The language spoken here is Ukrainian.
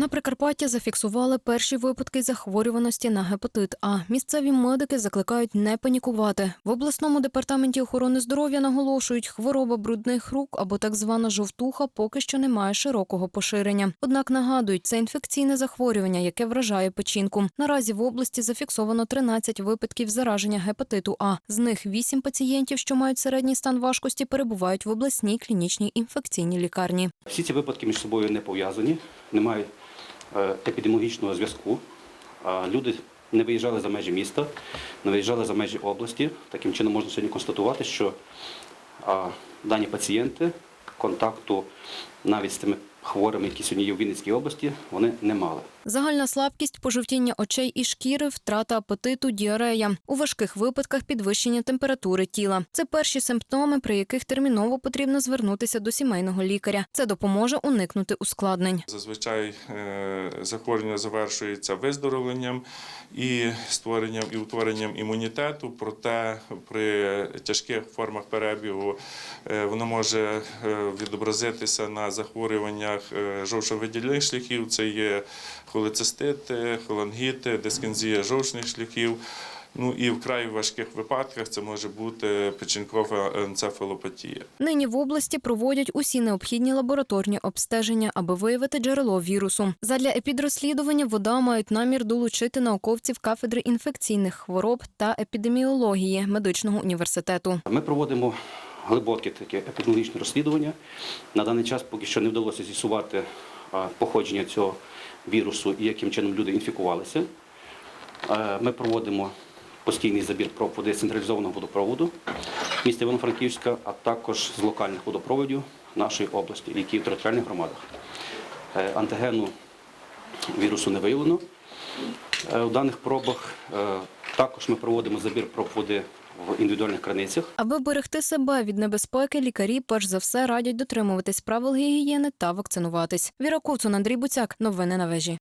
На Прикарпатті зафіксували перші випадки захворюваності на гепатит. А місцеві медики закликають не панікувати. В обласному департаменті охорони здоров'я наголошують, хвороба брудних рук або так звана жовтуха поки що не має широкого поширення. Однак нагадують, це інфекційне захворювання, яке вражає печінку. Наразі в області зафіксовано 13 випадків зараження гепатиту А. З них 8 пацієнтів, що мають середній стан важкості, перебувають в обласній клінічній інфекційній лікарні. Всі ці випадки між собою не пов'язані, немає е, епідеміологічного зв'язку. Люди не виїжджали за межі міста, не виїжджали за межі області. Таким чином можна сьогодні констатувати, що дані пацієнти контакту навіть з тими хворими, які сьогодні є в Вінницькій області, вони не мали. Загальна слабкість, пожовтіння очей і шкіри, втрата апетиту, діарея. У важких випадках підвищення температури тіла. Це перші симптоми, при яких терміново потрібно звернутися до сімейного лікаря. Це допоможе уникнути ускладнень. Зазвичай е, захворювання завершується виздоровленням і створенням і утворенням імунітету. Проте при тяжких формах перебігу е, воно може е, відобразитися на захворюваннях е, жовчовидільних шляхів. Це є холецистити, холангіти, дискензія жовчних шляхів. Ну і в край важких випадках це може бути печінкова енцефалопатія. Нині в області проводять усі необхідні лабораторні обстеження, аби виявити джерело вірусу. Задля епідрозслідування вода мають намір долучити науковців кафедри інфекційних хвороб та епідеміології медичного університету. Ми проводимо глибоке таке епідеміологічне розслідування. На даний час поки що не вдалося з'ясувати походження цього вірусу і яким чином люди інфікувалися. Е, Ми проводимо постійний забір проб води з централізованого водопроводу міста Івано-Франківська, а також з локальних водопроводів нашої області, які в територіальних громадах. Е, Антигену вірусу не виявлено. Е, У даних пробах також ми проводимо забір проб води в індивідуальних краницях. Аби берегти себе від небезпеки, лікарі перш за все радять дотримуватись правил гігієни та вакцинуватись. Віра Куцун, Андрій Буцяк. Новини на вежі.